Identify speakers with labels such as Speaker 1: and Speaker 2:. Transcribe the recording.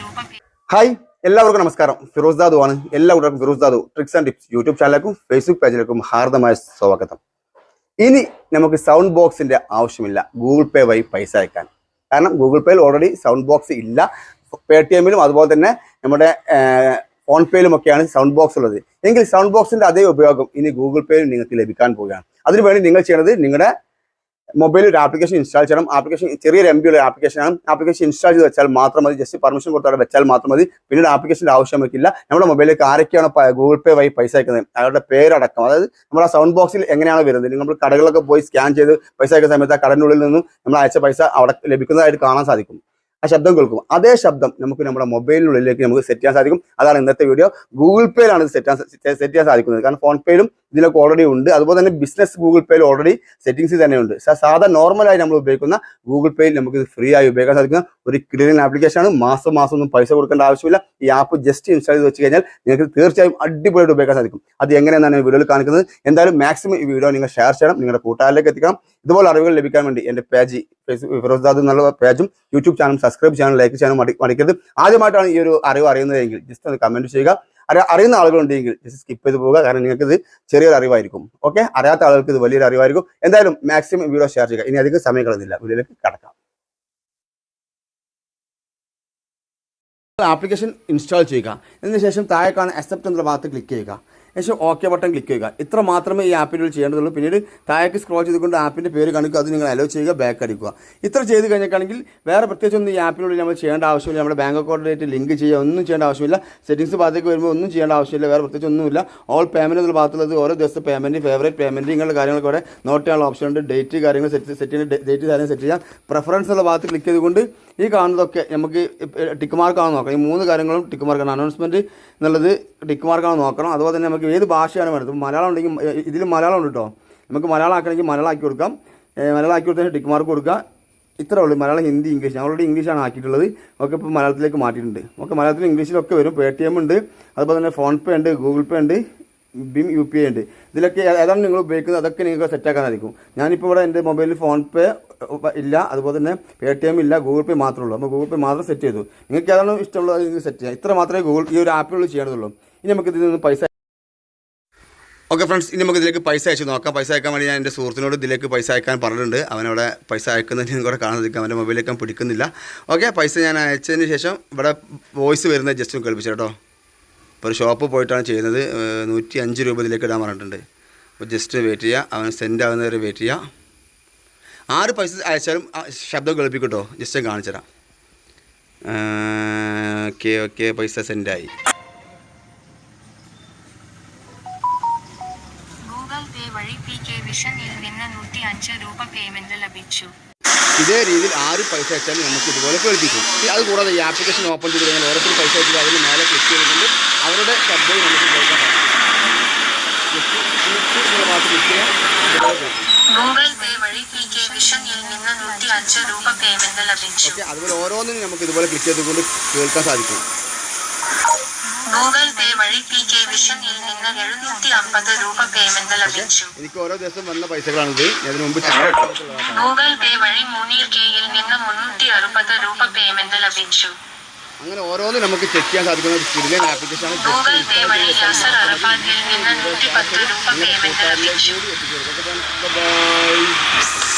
Speaker 1: രൂപ
Speaker 2: ഹായ് എല്ലാവർക്കും നമസ്കാരം. ഫിറോസ് ദാദു ആണ്. എല്ലാവർക്കും Firoz Dadu tricks and tips YouTube ചാനലിലേക്കും Facebook പേജിലേക്കും ഹാർദമായ സ്വാഗതം. ഇനി നമുക്ക് സൗണ്ട് ബോക്സിന്റെ ആവശ്യമില്ല. ഗൂഗിൾ പേ വഴി പൈസ അയക്കാൻ. കാരണം ഗൂഗിൾ പേയിൽ ഓൾറെഡി സൗണ്ട് ബോക്സ് ഇല്ല. പേ ടി എമ്മിലും അതുപോലെ തന്നെ നമ്മുടെ ഫോൺ പേയിലും ഒക്കെയാണ് സൗണ്ട് ബോക്സ് ഉള്ളത്. എങ്കിൽ സൗണ്ട് ബോക്സിന്റെ അതേ ഉപയോഗം ഇനി ഗൂഗിൾ പേയിൽ നിങ്ങൾക്ക് ലഭിക്കാൻ പോവുകയാണ്. അതിനുവേണ്ടി നിങ്ങൾ ചെയ്യേണ്ടത് നിങ്ങളുടെ മൊബൈലിൽ ഒരു ആപ്ലിക്കേഷൻ ഇൻസ്റ്റാൾ ചെയ്യണം. ആപ്ലിക്കേഷൻ ചെറിയൊരു എം ബി ഉള്ള ആപ്ലിക്കേഷനാണ് ആപ്ലിക്കേഷൻ ഇൻസ്റ്റാൾ ചെയ്ത് വെച്ചാൽ മാത്രം മതി. ജസ്റ്റ് പെർമിഷൻ കൊടുത്താൽ വെച്ചാൽ മാത്രം മതി. പിന്നീട് ആപ്ലിക്കേഷന്റെ ആവശ്യം വയ്ക്കില്ല നമ്മുടെ മൊബൈലിലേക്ക് ആരൊക്കെയാണ് ഗൂഗിൾ പേ വഴി പൈസ അയക്കുന്നത്? അവരുടെ പേരടക്കം. അതായത് നമ്മുടെ സൗണ്ട് ബോക്സിൽ എങ്ങനെയാണ് വരുന്നത്? നമ്മൾ കടകളിലൊക്കെ പോയി സ്കാൻ ചെയ്ത് പൈസ അയക്കുന്ന സമയത്ത് ആ കടലിനുള്ളിൽ നിന്നും നമ്മൾ അയച്ച പൈസ അവിടെ ലഭിക്കുന്നതായിട്ട് കാണാൻ സാധിക്കും. ആ ശബ്ദം കേൾക്കും. അതേ ശബ്ദം നമുക്ക് നമ്മുടെ മൊബൈലിനുള്ളിലേക്ക് നമുക്ക് സെറ്റ് ചെയ്യാൻ സാധിക്കും. അതാണ് ഇന്നത്തെ വീഡിയോ ഗൂഗിൾ പേയിലാണ് ഇത് സെറ്റ് സെറ്റ് ചെയ്യാൻ സാധിക്കുന്നത്. കാരണം ഫോൺ പേയിലും ഇതിലൊക്കെ ഓൾറെഡി ഉണ്ട്. അതുപോലെ തന്നെ ബിസിനസ് ഗൂഗിൾ പേയിൽ ഓൾറെഡി സെറ്റിംഗ്സ് തന്നെ ഉണ്ട്. സാധാ നോർമലായി നമ്മൾ ഉപയോഗിക്കുന്ന ഗൂഗിൾ പേയിൽ നമുക്ക് ഇത് ഫ്രീ ആയി ഉപയോഗിക്കാൻ സാധിക്കുന്ന ഒരു ക്ലിയറിംഗ് ആപ്ലിക്കേഷൻ ആണ്. മാസം മാസം ഒന്നും പൈസ കൊടുക്കേണ്ട ആവശ്യമില്ല. ഈ ആപ്പ് ജസ്റ്റ് ഇൻസ്റ്റാൾ ചെയ്ത് വെച്ച് കഴിഞ്ഞാൽ നിങ്ങൾക്ക് തീർച്ചയായും അടിപൊളിയായിട്ട് ഉപയോഗിക്കാൻ സാധിക്കും. അത് എങ്ങനെയെന്നാണ് ഈ വീഡിയോയിൽ കാണിക്കുന്നത്. എന്തായാലും മാക്സിമം ഈ വീഡിയോ നിങ്ങൾ ഷെയർ ചെയ്യണം. നിങ്ങളുടെ കൂട്ടുകാരിലേക്ക് എത്തിക്കണം. ഇതുപോലെ അറിവുകൾ ലഭിക്കാൻ വേണ്ടി എന്റെ പേജ് ഫേസ്ബുക്ക് ഫിറോസ് എന്നുള്ള പേജും യൂട്യൂബ് ചാനലും സബ്സ്ക്രൈബ് ചെയ്യാനും ലൈക്ക് ചെയ്യാനും മടിക്കരുത് ആദ്യമായിട്ടാണ് ഈ ഒരു അറിവ് അറിയുന്നതെങ്കിൽ ജസ്റ്റ് ഒന്ന് കമന്റ് ചെയ്യുക. അറിയുന്ന ആളുകളുണ്ടെങ്കിൽ സ്കിപ്പ് ചെയ്ത് പോവുക. കാരണം നിങ്ങൾക്ക് ഇത് ചെറിയൊരു അറിവായിരിക്കും. ഓക്കെ അറിയാത്ത ആളുകൾക്ക് ഇത് വലിയൊരു അറിവായിരിക്കും. എന്തായാലും മാക്സിമം വീഡിയോ ഷെയർ ചെയ്യുക. ഇനി അധികം സമയം കളയുന്നില്ല. വീഡിയോയിലേക്ക് കടക്കാം. ആപ്ലിക്കേഷൻ ഇൻസ്റ്റാൾ ചെയ്യുക. ഇതിനുശേഷം താഴെ കാണുന്ന അക്സെപ്റ്റ് എന്നുള്ള ഭാഗത്ത് ക്ലിക്ക് ചെയ്യുക. ശേഷം ഓക്കെ ബട്ടൺ ക്ലിക്ക് ചെയ്യുക. ഇത്ര മാത്രമേ ഈ ആപ്പിനുള്ളിൽ ചെയ്യേണ്ടതുള്ളൂ. പിന്നീട് താഴേക്ക് സ്ക്രോൾ ചെയ്തുകൊണ്ട് ആപ്പിന്റെ പേര് കാണിക്കുക. അത് നിങ്ങൾ അലോ ചെയ്യുക ബാക്ക് അടിക്കുക. ഇത്ര ചെയ്ത് കഴിഞ്ഞിട്ടാണെങ്കിൽ വേറെ പ്രത്യേകിച്ചൊന്നും ഈ ആപ്പിനുള്ളിൽ നമ്മൾ ചെയ്യേണ്ട ആവശ്യമില്ല. നമ്മുടെ ബാങ്ക് അക്കൗണ്ടിലേക്ക് ലിങ്ക് ചെയ്യുക ഒന്നും ചെയ്യേണ്ട ആവശ്യമില്ല. സെറ്റിംഗ്സ് ഭാഗത്തേക്ക് വരുമ്പോൾ ഒന്നും ചെയ്യേണ്ട ആവശ്യമില്ല. വേറെ പ്രത്യേകിച്ച് ഒന്നുമില്ല. ഓൾ പേയ്മെന്റ് എന്നുള്ള ഭാഗത്തുള്ളത് ഓരോ ദിവസത്തെ പേയ്മെന്റ് ഫേവറേറ്റ് പേയ്മെന്റ് ഇങ്ങനെയുള്ള കാര്യങ്ങളൊക്കെ ഇവിടെ നോട്ട് ചെയ്യാനുള്ള ഓപ്ഷൻ ഉണ്ട്. ഡേറ്റ് കാര്യങ്ങൾ സെറ്റ് സെറ്റ് ഡേറ്റ് കാര്യങ്ങൾ സെറ്റ് ചെയ്യാം. പ്രിഫറൻസ് എന്നുള്ള ഭാഗത്ത് ക്ലിക്ക് ചെയ്തുകൊണ്ട് ഈ കാണുന്നതൊക്കെ നമുക്ക് ടിക്ക് മാർക്കാണ് നോക്കാം ഈ മൂന്ന് കാര്യങ്ങളും ടിക്ക് മാർക്കാണ് അനൗൺസ്മെന്റ് എന്നുള്ളത് ടിക്ക് മാർക്കാണ് നോക്കണം. അതുപോലെ തന്നെ നമുക്ക് ഏത് ഭാഷയാണ് ഇപ്പം മലയാളം ഉണ്ടെങ്കിൽ ഇതിൽ മലയാളം ഉണ്ട് കേട്ടോ നമുക്ക് മലയാളം ആക്കണമെങ്കിൽ മലയാളം ആക്കി കൊടുക്കാം. മലയാളം ആക്കി കൊടുത്താൽ ടിക്ക് മാർക്ക് കൊടുക്കുക. ഇത്രേ ഉള്ളൂ. മലയാളം ഹിന്ദി ഇംഗ്ലീഷ്. ഞാൻ ഓൾറെഡി ഇംഗ്ലീഷാണ് ആക്കിയിട്ടുള്ളത്. ഒക്കെ ഇപ്പോൾ മലയാളത്തിലേക്ക് മാറ്റിയിട്ടുണ്ട്. ഓക്കെ മലയാളത്തിലും ഇംഗ്ലീഷിലൊക്കെ വരും. പേ ടി എം ഉണ്ട്. അതുപോലെ തന്നെ ഫോൺ പേ ഉണ്ട് ഗൂഗിൾ പേ ഉണ്ട് ബിം യു പി ഐ ഉണ്ട്. ഇതിലൊക്കെ ഏതാണ് നിങ്ങൾ ഉപയോഗിക്കുന്നത്? അതൊക്കെ നിങ്ങൾക്ക് സെറ്റാക്കാനായിരിക്കും ഞാനിപ്പോൾ ഇവിടെ എന്റെ മൊബൈലിൽ ഫോൺ പേ ഇല്ല. അതുപോലെ തന്നെ പേ ടി എം ഇല്ല. ഗൂഗിൾ പേ മാത്രമേ ഉള്ളൂ. അപ്പോൾ ഗൂഗിൾ പേ മാത്രം സെറ്റ് ചെയ്തു. നിങ്ങൾക്ക് ഏതാണ് ഇഷ്ടമുള്ളത് സെറ്റ് ചെയ്യാം ഇത്ര മാത്രമേ ഗൂഗിൾ ഈ ഒരു ആപ്പിൽ ചെയ്യണതുള്ളൂ ഇനി നമുക്ക് ഇതിൽ നിന്ന് പൈസ ഓക്കെ ഫ്രണ്ട്സ് ഇനി നമുക്ക് ഇതിലേക്ക് പൈസ അയച്ചു നോക്കാം. പൈസ അയക്കാൻ വേണ്ടി ഞാൻ എന്റെ സുഹൃത്തിനോട് ഇതിലേക്ക് പൈസ അയക്കാൻ പറഞ്ഞിട്ടുണ്ട്. അവനവിടെ പൈസ അയക്കുന്നതിന് കൂടെ കാണാൻ നിൽക്കാം. അവന്റെ മൊബൈലിലേക്ക് പിടിക്കുന്നില്ല. ഓക്കെ പൈസ ഞാൻ അയച്ചതിന് ശേഷം ഇവിടെ വോയിസ് വരുന്നത് ജസ്റ്റ് കേൾപ്പിച്ചു കേട്ടോ ഇപ്പോൾ ഒരു ഷോപ്പ് പോയിട്ടാണ് ചെയ്യുന്നത്. നൂറ്റി അഞ്ച് രൂപ ഇതിലേക്ക് ഇടാൻ പറഞ്ഞിട്ടുണ്ട്. അപ്പോൾ ജസ്റ്റ് വെയിറ്റ് ചെയ്യുക അവൻ സെൻഡ് ആവുന്നവരെ വെയിറ്റ് ചെയ്യുക ആറ് പൈസ അയച്ചാലും ശബ്ദം കേൾപ്പിക്കട്ടോ. ജസ്റ്റ് കാണിച്ചു തരാം. ഓക്കെ ഓക്കെ പൈസ സെൻഡായി
Speaker 1: വഴി പി കെ വിഷനിൽ നിന്ന് നൂറ്റി അഞ്ച് രൂപ പേയ്മെന്റ് ലഭിച്ചു
Speaker 2: ഇതേ രീതിയിൽ ആര് പൈസ അയച്ചാലും നമുക്ക് ഇതുപോലെ കേൾപ്പിക്കും അത് കൂടാതെ ഈ ആപ്ലിക്കേഷൻ ഓപ്പൺ ചെയ്ത് കഴിഞ്ഞാൽ ഓരോരുത്തർ പൈസ അയച്ചിട്ട് അതിന് മേലെ ക്ലിക്ക് ചെയ്തുകൊണ്ട് അവരുടെ ശബ്ദവും നമുക്ക് കേൾക്കാൻ പറ്റും Just click എന്നുള്ള ഭാഗത്ത് click ചെയ്യാം. ഇതുപോലെ കേൾക്കും.
Speaker 1: ഗൂഗിൾ പേ വഴി പി കെ വിഷനിൽ നിന്ന് നൂറ്റി അഞ്ച് രൂപ പേയ്മെന്റ് ലഭിച്ചു
Speaker 2: ഓക്കെ അതുപോലെ ഓരോന്നിനും നമുക്ക് ഇതുപോലെ ക്ലിക്ക് ചെയ്തുകൊണ്ട് കേൾക്കാൻ സാധിക്കും
Speaker 1: ഗൂഗിൾ പേ വഴി പി കെ വിഷനിൽ നിന്ന് എഴുന്നൂറ്റി അമ്പത് രൂപ പേയ്മെന്റ് ലഭിച്ചു.
Speaker 2: എനിക്ക് ഓരോ ദിവസം വന്ന പൈസകളാണിത്. ഇതിന് മുമ്പ്.
Speaker 1: ഗൂഗിൾ പേ വഴി മുനീർ കെയിൽ നിന്ന് മുന്നൂറ്റി അറുപത് രൂപ പേയ്മെന്റ് ലഭിച്ചു.
Speaker 2: അങ്ങനെ ഓരോന്നും നമുക്ക് ചെക്ക് ചെയ്യാൻ സാധിക്കുന്ന ഒരു കിടിലൻ ആപ്ലിക്കേഷനാണ്
Speaker 1: ഗൂഗിൾ പേ വഴി യാസർ അറഫാത്തിൽ നിന്ന് നൂറ്റി പത്ത് രൂപ പേയ്മെന്റ് ലഭിച്ചു.